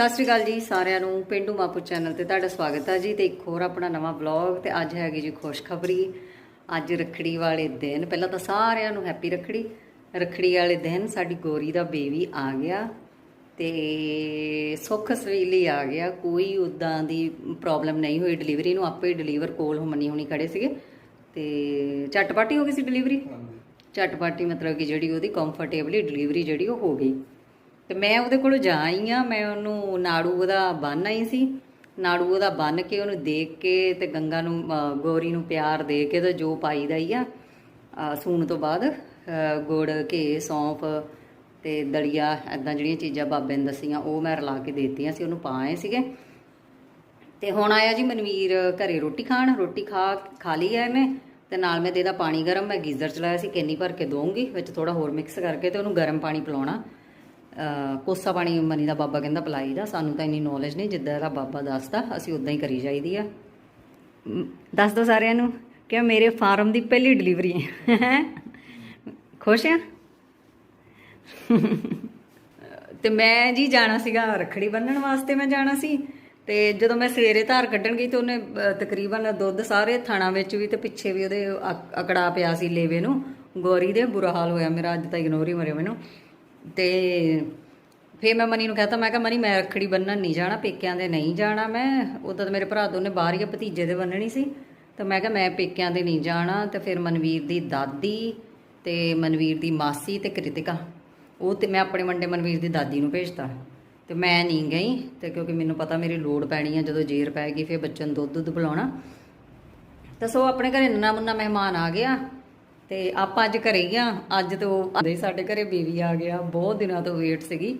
ਸਤਿ ਸ਼੍ਰੀ ਅਕਾਲ ਜੀ ਸਾਰਿਆਂ ਨੂੰ ਪਿੰਡੂ ਮਾਪੂ ਚੈਨਲ ਤੇ ਤੁਹਾਡਾ ਸਵਾਗਤ ਹੈ ਜੀ ਤੇ ਇੱਕ ਹੋਰ ਆਪਣਾ ਨਵਾਂ ਵਲੌਗ ਤੇ ਅੱਜ ਹੈਗੀ ਜੀ ਖੁਸ਼ਖਬਰੀ। ਅੱਜ ਰੱਖੜੀ ਵਾਲੇ ਦਿਨ ਪਹਿਲਾਂ ਤਾਂ ਸਾਰਿਆਂ ਨੂੰ ਹੈਪੀ ਰੱਖੜੀ। ਰੱਖੜੀ ਵਾਲੇ ਦਿਨ ਸਾਡੀ ਗੋਰੀ ਦਾ ਬੇਬੀ ਆ ਗਿਆ ਤੇ ਸੁੱਖ ਸਵੀਲੀ ਆ ਗਿਆ। ਕੋਈ ਉਦਾਂ ਦੀ ਪ੍ਰੋਬਲਮ ਨਹੀਂ ਹੋਈ ਡਿਲੀਵਰੀ ਨੂੰ ਆਪੇ ਡਿਲੀਵਰ ਕੋਲ ਮੰਨੀ ਹੋਣੀ ਖੜੇ ਸੀਗੇ। ਤੇ ਝਟਪਟ ਹੀ ਗਈ ਸੀ ਡਿਲੀਵਰੀ ਝਟਪਟ ਮਤਲਬ ਕਿ ਜਿਹੜੀ ਉਹਦੀ ਕੰਫਰਟੇਬਲੀ ਡਿਲੀਵਰੀ ਜਿਹੜੀ ਉਹ ਹੋ ਗਈ। ਤੇ ਮੈਂ ਉਹਦੇ ਕੋਲ ਜਾ ਆਈ ਆ ਮੈਂ ਉਹਨੂੰ ਨਾੜੂ ਉਹਦਾ ਬੰਨ ਆਈ ਸੀ। ਨਾੜੂ ਉਹਦਾ ਬੰਨ ਕੇ ਉਹਨੂੰ ਦੇਖ ਕੇ ਤੇ ਗੰਗਾ ਨੂੰ ਅ, ਗੌਰੀ ਨੂੰ ਪਿਆਰ ਦੇ ਕੇ ਤੇ ਜੋ ਪਾਈਦਾ ਹੀ ਆ। ਸੂਣ ਤੋਂ ਬਾਅਦ ਗੁੜ ਘੇ ਸੌਂਫ ਤੇ ਦਲੀਆ ਐਦਾਂ ਜਿਹੜੀਆਂ ਚੀਜ਼ਾਂ ਬਾਬੇ ਨੇ ਦੱਸੀਆਂ ਉਹ ਮੈਂ ਰਲਾ ਕੇ ਦੇਤੀਆਂ ਸੀ ਉਹਨੂੰ ਪਾਏ ਸੀਗੇ। ਤੇ ਹੁਣ ਆਇਆ ਜੀ ਮਨਵੀਰ ਘਰੇ ਰੋਟੀ ਖਾਣ ਰੋਟੀ ਖਾ ਖਾ ਲਈ ਐ ਇਹਨੇ। ਤੇ ਨਾਲ ਮੈਂ ਦੇਦਾ ਪਾਣੀ ਗਰਮ ਮੈਂ ਗੀਜ਼ਰ ਚਲਾਇਆ ਸੀ ਕਿੰਨੀ ਭਰ ਕੇ ਦਊਂਗੀ ਵਿੱਚ ਥੋੜਾ ਹੋਰ ਮਿਕਸ ਕਰਕੇ ਤੇ ਉਹਨੂੰ ਗਰਮ ਪਾਣੀ ਪਿਲਾਉਣਾ। ਕੋਸਾ ਪਾਣੀ ਮਨੀ ਦਾ ਬਾਬਾ ਕਹਿੰਦਾ ਪਿਲਾਈ ਦਾ, ਸਾਨੂੰ ਤਾਂ ਇੰਨੀ ਨੌਲੇਜ ਨਹੀਂ, ਜਿੱਦਾਂ ਇਹਦਾ ਬਾਬਾ ਦੱਸਦਾ, ਅਸੀਂ ਉਦਾਂ ਹੀ ਕਰੀ ਜਾਈਦੀ ਆ। ਦੱਸ ਦੋ ਸਾਰਿਆਂ ਨੂੰ ਕਿ ਮੇਰੇ ਫਾਰਮ ਦੀ ਪਹਿਲੀ ਡਿਲੀਵਰੀ ਹੈ। ਖੁਸ਼ ਆ? ਤੇ ਮੈਂ ਜੀ ਜਾਣਾ ਸੀਗਾ ਰਖੜੀ ਬੰਨਣ ਵਾਸਤੇ ਮੈਂ ਜਾਣਾ ਸੀ, ਤੇ ਜਦੋਂ ਮੈਂ ਸਵੇਰੇ ਧਾਰ ਕੱਢਣ ਗਈ ਤੇ ਉਹਨੇ ਤਕਰੀਬਨ ਦੁੱਧ ਸਾਰੇ ਥਾਣਾ ਵਿੱਚ ਵੀ ਤੇ ਪਿੱਛੇ ਵੀ ਉਹਦੇ ਅਕ- ਅਕੜਾ ਪਿਆ ਸੀ ਲੇਵੇ ਨੂੰ। ਗੋਰੀ ਦੇ ਬੁਰਾ ਹਾਲ ਹੋਇਆ ਮੇਰਾ, ਅੱਜ ਤਾਂ ਇਗਨੋਰ ਹੀ ਮਰਿਆ ਮੈਨੂੰ। ਤੇ ਫੇਰ ਮੈਂ ਮਨੀ ਨੂੰ ਕਹਤਾ, ਮੈਂ ਕਿਹਾ, ਮਨੀ, ਮੈਂ ਰੱਖੜੀ ਬੰਨਣ ਨਹੀਂ ਜਾਣਾ, ਪੇਕਿਆਂ ਦੇ ਨਹੀਂ ਜਾਣਾ ਮੈਂ। ਉਦੋਂ ਤਾਂ ਮੇਰੇ ਭਰਾ ਦੋਨੇ ਬਾਹਰ ਹੀ ਭਤੀਜੇ ਦੇ ਬੰਨਣੀ ਸੀ। ਤਾਂ ਮੈਂ ਕਿਹਾ, ਮੈਂ ਪੇਕਿਆਂ ਦੇ ਨਹੀਂ ਜਾਣਾ, ਤੇ ਫਿਰ ਮਨਵੀਰ ਦੀ ਦਾਦੀ ਤੇ ਮਨਵੀਰ ਦੀ ਮਾਸੀ ਤੇ ਕ੍ਰਿਤਿਕਾ। ਉਹ ਤੇ ਮੈਂ ਆਪਣੇ ਮੰਡੇ ਮਨਵੀਰ ਦੀ ਦਾਦੀ ਨੂੰ ਭੇਜਤਾ। ਤੇ ਮੈਂ ਨਹੀਂ ਗਈ, ਤੇ ਕਿਉਂਕਿ ਮੈਨੂੰ ਪਤਾ ਮੇਰੀ ਲੋੜ ਪੈਣੀ ਆ, ਜਦੋਂ ਜੇਰ ਪੈ ਗਈ, ਫਿਰ ਬੱਚਨ ਨੂੰ ਦੁੱਧ ਦੁੱਧ ਪਿਲਾਉਣਾ। ਤਾਂ ਸੋ ਆਪਣੇ ਘਰੇ ਨੰਨਾ ਮੁੰਨਾ ਮਹਿਮਾਨ ਆ ਗਿਆ। ਤੇ ਆਪਾਂ ਅੱਜ ਘਰੇ ਹੀ ਆ। ਅੱਜ ਤੋਂ ਆਂਦੇ ਸਾਡੇ ਘਰੇ ਬੇਬੀ ਆ ਗਿਆ। ਬਹੁਤ ਦਿਨਾਂ ਤੋਂ ਵੇਟ ਸੀਗੀ।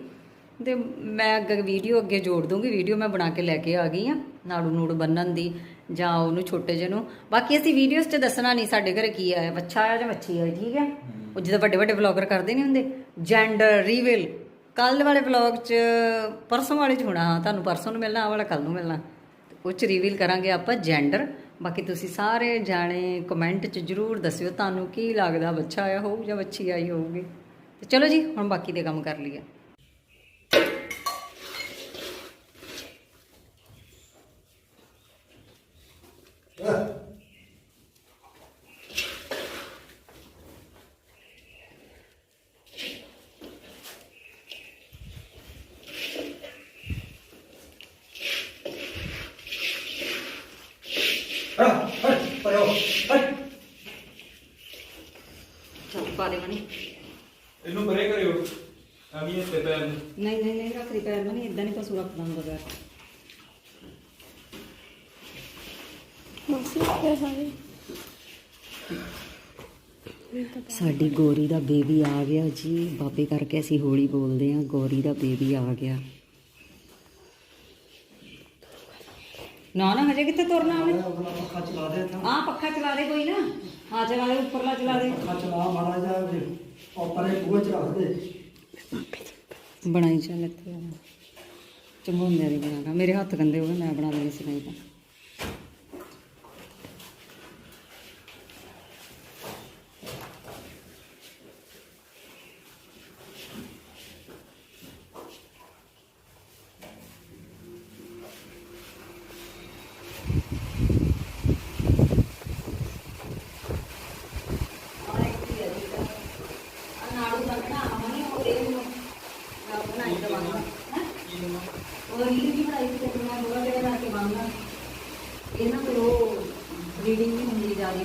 ਤੇ ਮੈਂ ਅੱਗੇ ਵੀਡੀਓ ਅੱਗੇ ਜੋੜ ਦੂੰਗੀ। ਵੀਡੀਓ ਮੈਂ ਬਣਾ ਕੇ ਲੈ ਕੇ ਆ ਗਈ ਆ ਨਾੜੂ ਨੂੜ ਬੰਨਣ ਦੀ ਜਾਂ ਉਹਨੂੰ ਛੋਟੇ ਜਿਹੇ ਨੂੰ। ਬਾਕੀ ਅਸੀਂ ਵੀਡੀਓਜ਼ 'ਚ ਦੱਸਣਾ ਨਹੀਂ ਸਾਡੇ ਘਰੇ ਕੀ ਆਇਆ ਬੱਚਾ ਆਇਆ ਜਾਂ ਮੱਛੀ ਆਈ ਠੀਕ ਹੈ। ਉਹ ਜਿਹਦੇ ਵੱਡੇ ਵੱਡੇ ਵਲੌਗਰ ਕਰਦੇ ਨਹੀਂ ਹੁੰਦੇ। ਜੈਂਡਰ ਰੀਵੀਲ ਕੱਲ ਵਾਲੇ ਵਲੌਗ 'ਚ ਪਰਸੋਂ ਵਾਲੇ 'ਚ ਹੋਣਾ। ਤੁਹਾਨੂੰ ਪਰਸੋਂ ਨੂੰ ਮਿਲਣਾ ਆ ਵਾਲਾ ਕੱਲ ਨੂੰ ਮਿਲਣਾ। ਉਹ 'ਚ ਰਿਵੀਲ ਕਰਾਂਗੇ ਆਪਾਂ ਜੈਂਡਰ ਬਾਕੀ ਤੁਸੀਂ ਸਾਰੇ ਜਾਣੇ ਕਮੈਂਟ 'ਚ ਜਰੂਰ ਦੱਸਿਓ ਤੁਹਾਨੂੰ ਕੀ ਲੱਗਦਾ ਬੱਚਾ ਆਇਆ ਹੋਊ ਜਾਂ ਬੱਚੀ ਆਈ ਹੋਊਗੀ। ਤੇ ਚਲੋ ਜੀ, ਹੁਣ ਬਾਕੀ ਦੇ ਕੰਮ ਕਰ ਲਈਏ। ਚੱਲ ਪਾ ਦੇ ਮਨੀ ਇਹਨੂੰ ਪਰੇ ਕਰਿਓ। ਅਮੀ ਇਸ ਤੇ ਪੈਰ ਨੂੰ। ਨਹੀਂ ਨਹੀਂ ਨਹੀਂ ਰੱਖਦੀ ਪੈਰ ਮਨੀ ਇਦਾਂ ਨਹੀਂ ਪਸ਼ੂ ਰੱਖਦਾ ਹੁੰਦਾ ਪੈਰ। ਸਾਡੀ ਗੋਰੀ ਦਾ ਬੇਬੀ ਆ ਗਿਆ ਜੀ। ਬਾਬੇ ਕਰਕੇ ਅਸੀਂ ਹੋਲੀ ਬੋਲਦੇ ਆ ਗੋਰੀ ਦਾ ਬੇਬੀ ਆ ਗਿਆ। ਨਾ ਨਾ ਹਜੇ ਕਿੱਥੇ ਤੁਰਨਾ ਉਹਨੇ? ਪੱਖਾ ਚਲਾ ਦੇ ਤਾਂ ਆ ਪੱਖਾ ਚਲਾ ਦੇ ਕੋਈ ਨਾ। ਹਾਂ ਚਲਾ ਦੇ ਉੱਪਰਲਾ ਚਲਾ ਦੇ। ਪੱਖਾ ਚਲਾ ਮਾੜਾ ਜਾ ਉੱਪਰ ਬੂਹੇ ਚ ਰੱਖ ਦੇ। ਬਣਾਈ ਚੱਲ ਇੱਥੇ। ਚੰਗੋਂਦੇ ਦੀ ਬਣਾਣਾ ਮੇਰੇ ਹੱਥ ਗੰਦੇ ਹੋ ਗਏ ਮੈਂ ਬਣਾ ਲੈਣੀ ਸੀ ਨਹੀਂ ਤਾਂ। ਉਹ ਰੀਲ ਵੀ ਬਣਾਈ ਤੇ ਮੈਂ ਥੋੜਾ ਜਿਹਾ ਬਣਾ ਕੇ ਬੰਨਣਾ ਇਹ ਨਾ ਫਿਰ ਉਹ ਰੀਡਿੰਗ ਨਹੀਂ ਹੁੰਦੀ ਜ਼ਿਆਦਾ।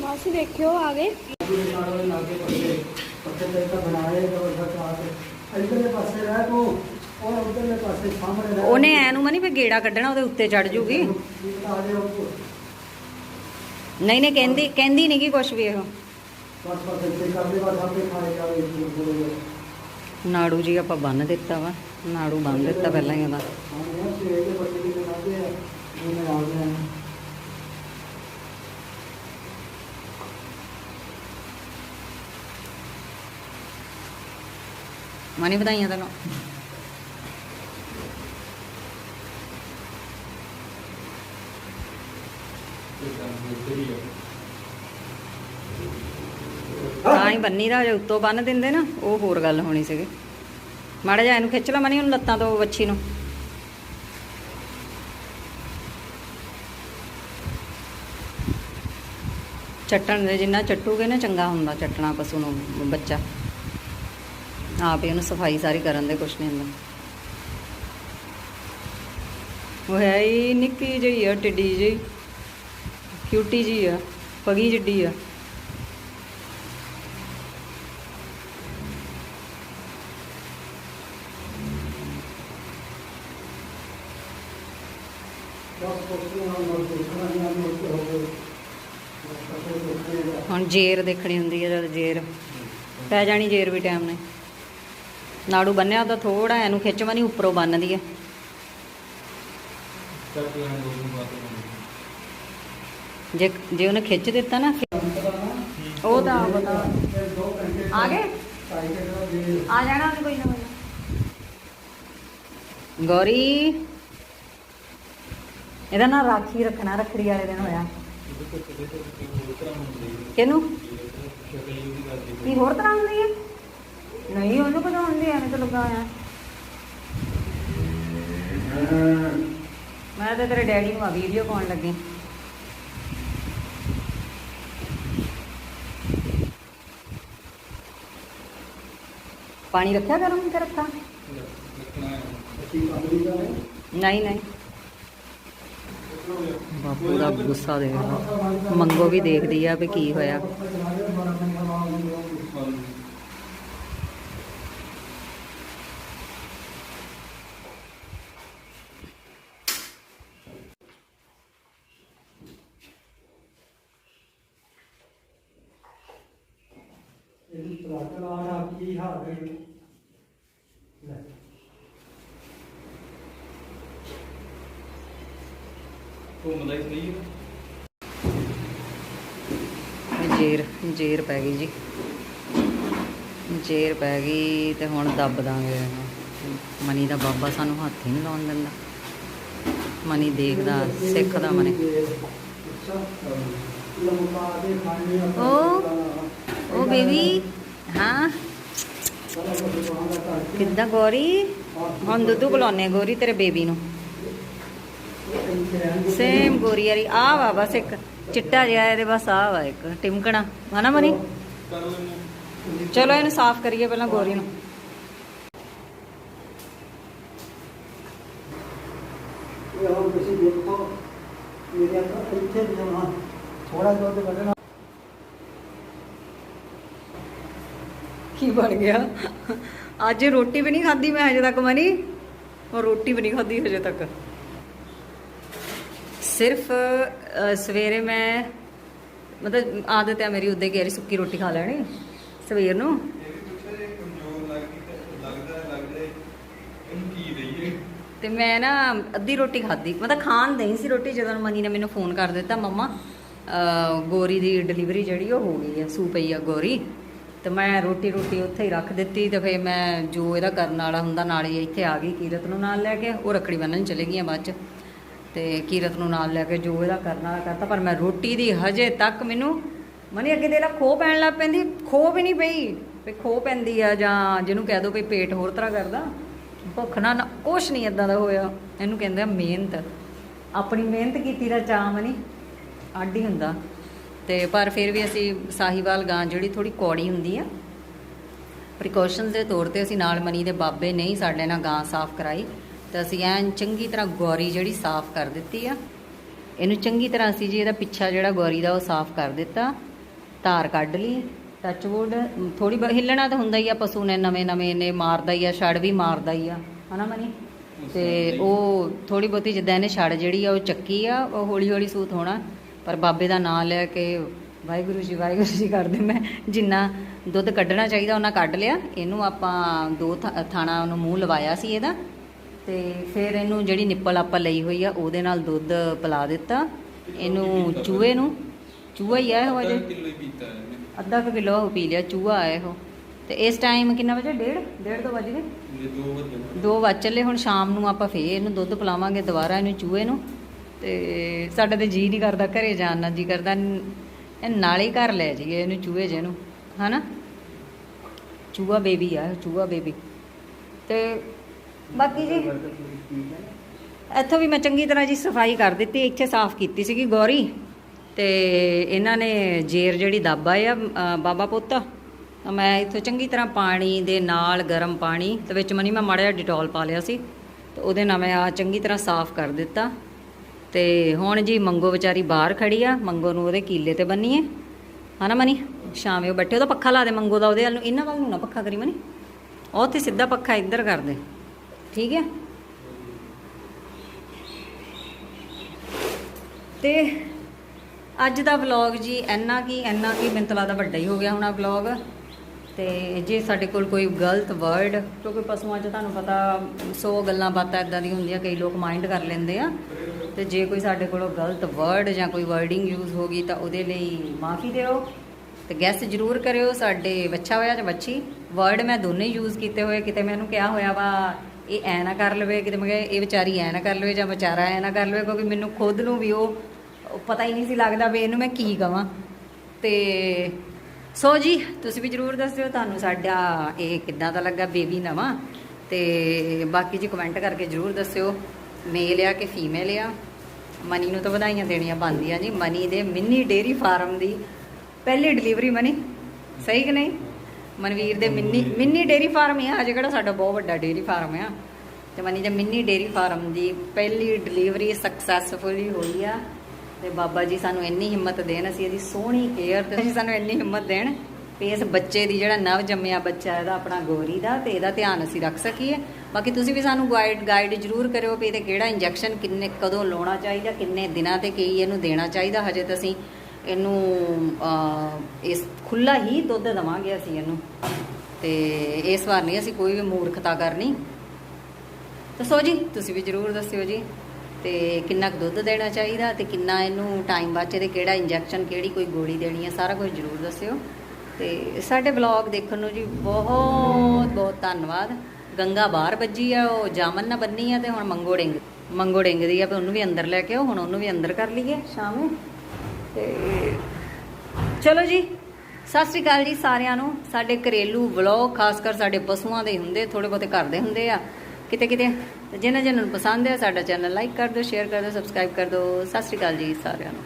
ਮਾਸੀ ਦੇਖਿਓ ਆ ਗਏ ਪੂਰੇ ਨਾਲ ਲਾਗੇ ਪੱਕੇ ਪੱਕੇ ਤੇ ਤਾਂ ਬਣਾਏ ਤਾਂ ਉਹ ਚਲਾ ਕੇ। ਇਧਰਲੇ ਪਾਸੇ ਰਹਿ ਤੂੰ ਉਹ ਉਧਰਲੇ ਪਾਸੇ ਸਾਹਮਣੇ ਰਹਿ। ਉਹਨੇ ਐ ਨੂੰ ਮਨੀ ਫੇ ਗੇੜਾ ਕੱਢਣਾ ਉਹਦੇ ਉੱਤੇ ਚੜ ਜੂਗੀ। ਨਹੀਂ ਨਹੀਂ ਕਹਿੰਦੀ ਕਹਿੰਦੀ ਨਹੀਂ ਕਿ ਕੁਛ ਵੀ ਇਹ। ਬਸ ਬਸ ਇੱਥੇ ਕਰ ਦੇ ਬਾਅਦ ਆਪੇ ਖਾਏ ਜਾਵੇ ਨਾੜੂ ਜੀ ਆਪਾਂ ਬੰਨ ਦਿੱਤਾ ਵਾ, ਨਾੜੂ ਬੰਨ ਦਿੱਤਾ ਪਹਿਲਾਂ ਹੀ ਉਹਦਾ। ਮਨੀ ਵਧਾਈਆਂ ਤੈਨੂੰ। ਤਾਂ ਹੀ ਬੰਨੀ ਦਾ ਜੇ ਉੱਤੋਂ ਬੰਨ ਦਿੰਦੇ ਨਾ, ਉਹ ਹੋਰ ਗੱਲ ਹੋਣੀ ਸੀਗੀ। ਮਾੜਾ ਜਿਹਾ ਇਹਨੂੰ ਖਿੱਚ ਲਾ ਮਨੀ, ਉਹਨੂੰ ਲੱਤਾਂ ਤੋਂ ਵੱਛੀ ਨੂੰ। ਚੱਟਣ ਦੇ ਜਿੰਨਾ ਚੱਟੂਗੇ ਨਾ, ਚੰਗਾ ਹੁੰਦਾ ਚੱਟਣਾ ਪਸ਼ੂ ਨੂੰ, ਬੱਚਾ। ਆਪ ਹੀ ਉਹਨੂੰ ਸਫ਼ਾਈ ਸਾਰੀ ਕਰਨ ਦੇ ਕੁਛ ਨਹੀਂ ਹੁੰਦਾ। ਉਹ ਹੈ ਹੀ ਨਿੱਕੀ ਜਿਹੀ ਆ, ਟਿੱਡੀ ਜਿਹੀ, ਕਿਊਟੀ ਜਿਹੀ ਆ, ਪਗੀ ਜਿੱਡੀ ਆ ਬਸ ਕੁਛ ਨਾ ਨਾ ਦੇਖਣਾ ਨਾ ਨਾ ਹੋ ਗਏ ਹੁਣ ਜੇਰ ਦੇਖਣੀ ਹੁੰਦੀ ਹੈ ਜਦ ਜੇਰ। ਪੈ ਜਾਣੀ ਜੇਰ ਵੀ ਟਾਈਮ ਨੇ। ਨਾੜੂ ਬੰਨਿਆ ਤਾਂ ਥੋੜਾ ਇਹਨੂੰ ਖਿੱਚਵਾ ਨਹੀਂ, ਉੱਪਰੋਂ ਬੰਨਦੀ ਹੈ। ਜੇ ਜੇ ਉਹਨੇ ਖਿੱਚ ਦਿੱਤਾ ਨਾ ਉਹ ਤਾਂ ਪਤਾ ਆ ਗਏ? ਆ ਜਾਣਾ ਕੋਈ ਨਾ ਕੋਈ। ਗੌਰੀ। ਇਹਦਾ ਨਾਂ ਰਾਖੀ ਰੱਖਣਾ ਰੱਖੜੀ ਵਾਲੇ ਦਿਨ ਹੋਇਆ। ਕਿਹਨੂੰ? ਕੀ ਹੋਰ ਤਰ੍ਹਾਂ ਹੁੰਦੀ ਹੈ ਨਹੀਂ ਉਹਨੂੰ ਕਦੋਂ ਹੁੰਦੀ ਐਵੇਂ ਤਾਂ ਲੱਗਾ ਹੋਇਆ ਮੈਂ ਤਾਂ ਤੇਰੇ ਡੈਡੀ ਨੂੰ ਆ ਵੀਡੀਓ ਪਾਉਣ ਲੱਗੀ। ਪਾਣੀ ਰੱਖਿਆ ਗਰਮ ਤੇ ਰੱਖਾਂ ਨਹੀਂ ਨਹੀਂ। ਬਾਪੂ ਦਾ ਗੁੱਸਾ ਦੇਖ ਲਓ ਮੰਗੋ ਵੀ ਦੇਖਦੀ ਆ ਵੀ ਕੀ ਹੋਇਆ ਇਹ ਟਰੱਕ ਲਾ ਆ ਕੀ ਹਾਲ ਹੈ ਲੈ ਘੁੰਮਦਾ ਹੀ ਸਹੀ ਹੈ ਜੇਰ ਜੇਰ ਪੈ ਗਈ ਜੀ। ਜੇਰ ਪੈ ਗਈ ਤੇ ਹੁਣ ਦੱਬ ਦਾਂਗੇ ਮਨੀ ਦਾ ਬਾਬਾ ਸਾਨੂੰ ਹੱਥ ਹੀ ਨਹੀਂ ਲਾਉਣ ਦਿੰਦਾ। ਮਨੀ ਦੇਖਦਾ, ਸਿੱਖਦਾ ਮਨੀ। ਉਹ ਉਹ ਬੇਬੀ, ਹਾਂ। ਕਿੱਦਾਂ ਗੋਰੀ? ਹੁਣ ਦੁੱਧੂ ਬੁਲਾਉਨੇ ਗੋਰੀ, ਤੇਰੇ ਬੇਬੀ ਨੂੰ। ਸੇਮ ਗੋਰੀ ਵਾਲੀ। ਆ ਵਾ ਬਸ ਇੱਕ ਚਿੱਟਾ ਜਿਹਾ ਇਹਦੇ ਬਸ ਆ ਵਾ ਇੱਕ ਟਿਮਕਣਾ। ਹਨਾ ਮਨੀ? ਚਲੋ ਇਹਨੂੰ ਸਾਫ਼ ਕਰੀਏ ਪਹਿਲਾਂ ਗੋਰੀ ਨੂੰ। ਇਹ ਹੁਣ ਤੁਸੀਂ ਦੇਖੋ ਮੇਰੇ ਅੰਦਰ ਇੱਥੇ ਜਮਾ ਥੋੜਾ ਦੁੱਧ ਕੱਢਣਾ। ਕੀ ਬਣ ਗਿਆ? ਅੱਜ ਰੋਟੀ ਵੀ ਨਹੀਂ ਖਾਧੀ ਮੈਂ ਹਜੇ ਤੱਕ ਮਨੀ। ਉਹ ਰੋਟੀ ਵੀ ਨਹੀਂ ਖਾਧੀ ਹਜੇ ਤੱਕ। ਸਿਰਫ ਸਵੇਰੇ ਮੈਂ ਮਤਲਬ ਆਦਤ ਹੈ ਮੇਰੀ ਉਦੋਂ ਕਿ ਸੁੱਕੀ ਰੋਟੀ ਖਾ ਲੈਣੀ ਸਵੇਰ ਨੂੰ। ਇਹ ਤੇ ਮੈਂ ਨਾ ਅੱਧੀ ਰੋਟੀ ਖਾਧੀ। ਮਤਲਬ ਖਾਣ ਨਹੀਂ ਸੀ ਰੋਟੀ ਜਦੋਂ ਮਨੀ ਨੇ ਮੈਨੂੰ ਫੋਨ ਕਰ ਦਿੱਤਾ ਮੰਮਾ ਅ, ਗੋਰੀ ਦੀ ਡਿਲੀਵਰੀ ਜਿਹੜੀ ਉਹ ਹੋ ਗਈ ਹੈ ਸੂ ਪਈ ਆ ਗੋਰੀ। ਤੇ ਮੈਂ ਰੋਟੀ ਰੋਟੀ ਉੱਥੇ ਹੀ ਰੱਖ ਦਿੱਤੀ ਤੇ ਫਿਰ ਮੈਂ ਜੋ ਇਹਦਾ ਕਰਨ ਵਾਲਾ ਹੁੰਦਾ ਨਾਲ ਹੀ ਇੱਥੇ ਆ ਗਈ ਕੀਰਤ ਨੂੰ ਨਾਲ ਲੈ ਕੇ ਉਹ ਰੱਖੜੀ ਬੰਨਣ ਚਲੇ ਗਈਆਂ ਬਾਅਦ ਚ। ਤੇ ਕੀਰਤ ਨੂੰ ਨਾਲ ਲੈ ਕੇ ਜੋ ਇਹਦਾ ਕਰਨਾ ਕਰਤਾ, ਪਰ ਮੈਂ ਰੋਟੀ ਦੀ ਹਜੇ ਤੱਕ ਮੈਨੂੰ ਮਨੀ ਅੱਗੇ ਦੇ ਲਾ ਖੋ ਪੈਣ ਲੱਗ ਪੈਂਦੀ ਖੋ ਵੀ ਨਹੀਂ ਪਈ, ਵੀ ਖੋ ਪੈਂਦੀ ਆ ਜਾਂ ਜਿਹਨੂੰ ਕਹਿ ਦੋ ਵੀ ਪੇਟ ਹੋਰ ਤਰ੍ਹਾਂ ਕਰਦਾ, ਭੁੱਖ ਨਾ ਨਾ, ਕੁਛ ਨਹੀਂ ਇਦਾਂ ਦਾ ਹੋਇਆ। ਇਹਨੂੰ ਕਹਿੰਦੇ ਆ ਮਿਹਨਤ। ਆਪਣੀ ਮਿਹਨਤ ਕੀਤੀ ਦਾ ਚਾਅ ਨਹੀਂ ਅੱਡ ਹੀ ਹੁੰਦਾ। ਤੇ ਪਰ ਫਿਰ ਵੀ ਅਸੀਂ ਸਾਹੀਵਾਲ ਗਾਂ ਜਿਹੜੀ ਥੋੜੀ ਕੌੜੀ ਹੁੰਦੀ ਆ ਪ੍ਰੀਕਾਸ਼ਨਸ ਦੇ ਤੌਰ ਤੇ ਅਸੀਂ ਨਾਲ ਮਨੀ ਦੇ ਬਾਬੇ ਨੇ ਹੀ ਸਾਡੇ ਨਾਲ ਗਾਂ ਸਾਫ਼ ਕਰਾਈ। ਤੇ ਅਸੀਂ ਐਨ ਚੰਗੀ ਤਰ੍ਹਾਂ ਗੌਰੀ ਜਿਹੜੀ ਸਾਫ਼ ਕਰ ਦਿੱਤੀ ਆ। ਇਹਨੂੰ ਚੰਗੀ ਤਰ੍ਹਾਂ ਅਸੀਂ ਜੀ ਇਹਦਾ ਪਿੱਛਾ ਜਿਹੜਾ ਗੌਰੀ ਦਾ ਉਹ ਸਾਫ਼ ਕਰ ਦਿੱਤਾ। ਧਾਰ ਕੱਢ ਲਈ ਟੱਚਵੁੱਡ ਥੋੜੀ ਹਿੱਲਣਾ ਤਾਂ ਹੁੰਦਾ ਹੀ ਆ ਪਸ਼ੂ ਨੇ ਨਵੇਂ ਨਵੇਂ ਨੇ ਮਾਰਦਾ ਹੀ ਆ ਛੜ ਵੀ ਮਾਰਦਾ ਹੀ ਆ। ਹਨਾ ਮਨੀ? ਤੇ ਉਹ ਥੋੜੀ ਬਹੁਤੀ ਜਿੱਦਾਂ ਇਹਨੇ ਛੜ ਜਿਹੜੀ ਆ ਉਹ ਚੱਕੀ ਆ ਉਹ ਹੌਲੀ ਹੌਲੀ ਸੂਤ ਹੋਣਾ। ਪਰ ਬਾਬੇ ਦਾ ਨਾਮ ਲੈ ਕੇ ਵਾਹਿਗੁਰੂ ਜੀ ਵਾਹਿਗੁਰੂ ਜੀ ਕਰਦੇ ਮੈਂ। ਜਿੰਨਾ ਦੁੱਧ ਕੱਢਣਾ ਚਾਹੀਦਾ ਉਹਨਾਂ ਕੱਢ ਲਿਆ। ਇਹਨੂੰ ਆਪਾਂ ਦੋ ਥਾਣਾ ਉਹਨੂੰ ਮੂੰਹ ਲਵਾਇਆ ਸੀ ਇਹਦਾ। ਤੇ ਫਿਰ ਇਹਨੂੰ ਜਿਹੜੀ ਨਿੱਪਲ ਆਪਾਂ ਲਈ ਹੋਈ ਆ ਉਹਦੇ ਨਾਲ ਦੁੱਧ ਪਿਲਾ ਦਿੱਤਾ। ਇਹਨੂੰ ਚੂਹੇ ਨੂੰ। ਚੂਹਾ ਹੀ ਆ ਇਹ ਅਜੇ ਕਿਲੋ ਹੀ ਇਹਨੇ। ਅੱਧਾ ਕੁ ਕਿਲੋ ਉਹ ਪੀ ਲਿਆ ਚੂਹਾ ਆਇਆ ਉਹ ਤੇ ਇਸ ਟਾਈਮ ਕਿੰਨਾ ਵਜੇ? ਡੇਢ? ਡੇਢ ਦੋ ਵਜ ਗਏ? ਦੋ ਵਜੇ ਦੋ ਵੱਜ ਚੱਲੇ ਹੁਣ ਸ਼ਾਮ ਨੂੰ ਆਪਾਂ ਫੇਰ ਇਹਨੂੰ ਦੁੱਧ ਪਿਲਾਵਾਂਗੇ ਦੁਬਾਰਾ ਇਹਨੂੰ ਚੂਹੇ ਨੂੰ। ਤੇ ਸਾਡਾ ਤੇ ਜੀ ਨਹੀਂ ਕਰਦਾ ਘਰੇ ਜਾਣ ਨਾਲ ਜੀ ਕਰਦਾ ਇਹ ਨਾਲ ਹੀ ਘਰ ਲੈ ਜਾਈਏ ਇਹਨੂੰ ਚੂਹੇ ਜੇ ਨੂੰ। ਹਨਾ? ਚੂਹਾ ਬੇਬੀ ਆ ਚੂਹਾ ਬੇਬੀ। ਤੇ ਬਾਕੀ ਜੀ। ਇੱਥੋਂ ਵੀ ਮੈਂ ਚੰਗੀ ਤਰ੍ਹਾਂ ਜੀ ਸਫ਼ਾਈ ਕਰ ਦਿੱਤੀ ਇੱਥੇ ਸਾਫ਼ ਕੀਤੀ ਸੀਗੀ ਗੌਰੀ। ਤੇ ਇਹਨਾਂ ਨੇ ਜੇਰ ਜਿਹੜੀ ਦਾਬਾ ਆ ਅ, ਬਾਬਾ ਪੁੱਤ ਤਾਂ ਮੈਂ ਇੱਥੋਂ ਚੰਗੀ ਤਰ੍ਹਾਂ ਪਾਣੀ ਦੇ ਨਾਲ ਗਰਮ ਪਾਣੀ ਤੇ ਵਿੱਚ ਮਨੀ ਮੈਂ ਮਾੜਾ ਜਿਹਾ ਡਿਟੋਲ ਪਾ ਲਿਆ ਸੀ ਤੇ ਉਹਦੇ ਨਾਲ ਮੈਂ ਆ ਚੰਗੀ ਤਰ੍ਹਾਂ ਸਾਫ਼ ਕਰ ਦਿੱਤਾ। ਤੇ ਹੁਣ ਜੀ ਮੰਗੋ ਵਿਚਾਰੀ ਬਾਹਰ ਖੜੀ ਆ ਮੰਗੋ ਨੂੰ ਉਹਦੇ ਕੀਲੇ ਤੇ ਬੰਨੀਏ ਹਨਾ ਮਨੀ? ਸ਼ਾਮੇ ਉਹ ਬੈਠੇ ਉਹਦਾ ਪੱਖਾ ਲਾ ਦੇ ਮੰਗੋ ਦਾ ਉਹਦੇ ਵੱਲ ਨੂੰ ਇਹਨਾਂ ਵੱਲ ਨੂੰ ਨਾ ਪੱਖਾ ਕਰੀ ਮਨੀ। ਉਹ ਤੇ ਸਿੱਧਾ ਪੱਖਾ ਇੱਧਰ ਕਰ ਦੇ। ਠੀਕ ਹੈ? ਤੇ ਅੱਜ ਦਾ ਵਲੌਗ ਜੀ ਇੰਨਾ ਕੀ ਇੰਨਾ ਕੀ ਮਿੰਤਲਾ ਦਾ ਵੱਡਾ ਹੀ ਹੋ ਗਿਆ ਹੋਣਾ ਵਲੌਗ ਤੇ ਜੇ ਸਾਡੇ ਕੋਲ ਕੋਈ ਗਲਤ ਵਰਡ ਕਿਉਂਕਿ ਪਸ਼ੂਆਂ 'ਚ ਤੁਹਾਨੂੰ ਪਤਾ 100 ਗੱਲਾਂ ਬਾਤਾਂ ਇਦਾਂ ਦੀਆਂ ਹੁੰਦੀਆਂ, ਕਈ ਲੋਕ ਮਾਈਂਡ ਕਰ ਲੈਂਦੇ ਆ। ਤੇ ਜੇ ਕੋਈ ਸਾਡੇ ਕੋਲੋਂ ਗਲਤ ਵਰਡ ਜਾਂ ਕੋਈ ਵਰਡਿੰਗ ਯੂਜ਼ ਹੋ ਗਈ ਤਾਂ ਉਹਦੇ ਲਈ ਮਾਫੀ ਦਿਓ। ਤੇ ਗੈਸ ਜ਼ਰੂਰ ਕਰਿਓ ਸਾਡੇ ਬੱਚਾ ਹੋਇਆ ਜਾਂ ਬੱਚੀ। ਵਰਡ ਮੈਂ ਦੋਨੇ ਯੂਜ਼ ਕੀਤੇ ਹੋਏ, ਕਿਤੇ ਮੈਨੂੰ ਕਿਹਾ ਹੋਇਆ ਵਾ ਇਹ ਐ ਨਾ ਕਰ ਲਵੇ, ਕਿਤੇ ਮੈਂ ਕਿਹਾ ਇਹ ਵਿਚਾਰੀ ਐ ਨਾ ਕਰ ਲਵੇ ਜਾਂ ਵਿਚਾਰਾ ਐ ਨਾ ਕਰ ਲਵੇ, ਕਿਉਂਕਿ ਮੈਨੂੰ ਖੁਦ ਨੂੰ ਵੀ ਉਹ ਉਹ ਪਤਾ ਹੀ ਨਹੀਂ ਸੀ ਲੱਗਦਾ ਵੀ ਇਹਨੂੰ ਮੈਂ ਕੀ ਕਵਾਂ। ਤੇ ਸੋ ਜੀ, ਤੁਸੀਂ ਵੀ ਜਰੂਰ ਦੱਸਿਓ ਤੁਹਾਨੂੰ ਸਾਡਾ ਇਹ ਕਿੱਦਾਂ ਦਾ ਲੱਗਾ ਬੇਬੀ ਨਵਾਂ। ਤੇ ਬਾਕੀ ਜੀ ਕਮੈਂਟ ਕਰਕੇ ਜਰੂਰ ਦੱਸਿਓ। ਮੇਲ ਆ ਕਿ ਫੀਮੇਲ ਆ? ਮਨੀ ਨੂੰ ਤਾਂ ਵਧਾਈਆਂ ਦੇਣੀਆਂ ਬਣਦੀਆਂ ਜੀ। ਮਨੀ ਦੇ ਮਿੰਨੀ ਡੇਰੀ ਫਾਰਮ ਦੀ ਪਹਿਲੀ ਡਿਲੀਵਰੀ ਮਨੀ। ਸਹੀ ਕਿ ਨਹੀਂ? ਮਨਵੀਰ ਦੇ ਮਿੰਨੀ ਮਿੰਨੀ ਡੇਰੀ ਫਾਰਮ ਆ ਅਜੇ ਕਿਹੜਾ ਸਾਡਾ ਬਹੁਤ ਵੱਡਾ ਡੇਰੀ ਫਾਰਮ ਆ। ਤੇ ਮਨੀ ਦੇ ਮਿੰਨੀ ਡੇਰੀ ਫਾਰਮ ਦੀ ਪਹਿਲੀ ਡਿਲੀਵਰੀ ਸਕਸੈਸਫੁਲੀ ਹੋਈ ਆ। ਤੇ ਬਾਬਾ ਜੀ ਸਾਨੂੰ ਇੰਨੀ ਹਿੰਮਤ ਦੇਣ, ਅਸੀਂ ਇਹਦੀ ਸੋਹਣੀ ਕੇਅਰ ਤੇ ਸਾਨੂੰ ਇੰਨੀ ਹਿੰਮਤ ਦੇਣ ਵੀ ਇਸ ਬੱਚੇ ਦੀ ਜਿਹੜਾ ਨਵ ਜੰਮਿਆ ਬੱਚਾ ਇਹਦਾ ਆਪਣਾ ਗੋਰੀ ਦਾ ਤੇ ਇਹਦਾ ਧਿਆਨ ਅਸੀਂ ਰੱਖ ਸਕੀਏ। ਬਾਕੀ ਤੁਸੀਂ ਵੀ ਸਾਨੂੰ ਗਾਈਡ ਗਾਈਡ ਜ਼ਰੂਰ ਕਰਿਓ ਵੀ ਇਹਦੇ ਕਿਹੜਾ ਇੰਜੈਕਸ਼ਨ ਕਿੰਨੇ, ਕਦੋਂ ਲਾਉਣਾ ਚਾਹੀਦਾ, ਕਿੰਨੇ ਦਿਨਾਂ ਤੇ ਕੀ ਇਹਨੂੰ ਦੇਣਾ ਚਾਹੀਦਾ। ਹਜੇ ਤਾਂ ਅਸੀਂ ਇਹਨੂੰ ਇਸ ਖੁੱਲਾ ਹੀ ਦੁੱਧ ਦਵਾਂਗੇ ਅਸੀਂ ਇਹਨੂੰ। ਤੇ ਇਸ ਵਾਰ ਨਹੀਂ, ਅਸੀਂ ਕੋਈ ਵੀ ਮੂਰਖਤਾ ਕਰਨੀ। ਦੱਸੋ ਜੀ, ਤੁਸੀਂ ਵੀ ਜਰੂਰ ਦੱਸਿਓ ਜੀ। ਤੇ ਕਿੰਨਾ ਕੁ ਦੁੱਧ ਦੇਣਾ ਚਾਹੀਦਾ ਤੇ ਕਿੰਨਾ ਇਹਨੂੰ ਟਾਈਮ ਬਾਅਦ ਤੇ ਕਿਹੜਾ ਇੰਜੈਕਸ਼ਨ ਕਿਹੜੀ ਕੋਈ ਗੋਲੀ ਦੇਣੀ ਹੈ ਸਾਰਾ ਕੁਝ ਜਰੂਰ ਦੱਸਿਓ। ਤੇ ਸਾਡੇ ਵਲੌਗ ਦੇਖਣ ਨੂੰ ਜੀ ਬਹੁਤ ਬਹੁਤ ਧੰਨਵਾਦ। ਗੰਗਾ ਬਾਹਰ ਵੱਜੀ ਆ, ਉਹ ਜਾਮਨ ਨਾ ਬੰਨੀ ਆ ਤੇ ਹੁਣ ਮੰਗੋ ਡਿੰਗ ਮੰਗੋ ਡਿੰਗ ਦੀ ਆ, ਵੀ ਉਹਨੂੰ ਵੀ ਅੰਦਰ ਲੈ ਕੇ ਆਓ, ਹੁਣ ਉਹਨੂੰ ਵੀ ਅੰਦਰ ਕਰ ਲਈਏ। ਸ਼ਾਮੇ। ਤੇ ਚਲੋ ਜੀ, ਸਤਿ ਸ੍ਰੀ ਅਕਾਲ ਜੀ ਸਾਰਿਆਂ ਨੂੰ। ਸਾਡੇ ਘਰੇਲੂ ਵਲੌਗ, ਖਾਸ ਕਰ ਸਾਡੇ ਪਸ਼ੂਆਂ ਦੇ ਹੁੰਦੇ ਥੋੜੇ ਬਹੁਤੇ ਘਰ ਦੇ ਹੁੰਦੇ ਆ। ਕਿਤੇ ਕਿਤੇ ਤੇ ਜਿਹਨਾਂ ਜਿਹਨਾਂ ਨੂੰ ਪਸੰਦ ਹੈ ਸਾਡਾ ਚੈਨਲ ਲਾਈਕ ਕਰ ਦਿਓ, ਸ਼ੇਅਰ ਕਰ ਦਿਓ, ਸਬਸਕ੍ਰਾਈਬ ਕਰ ਦਿਓ। ਸਤਿ ਸ੍ਰੀ ਅਕਾਲ ਜੀ ਸਾਰਿਆਂ ਨੂੰ।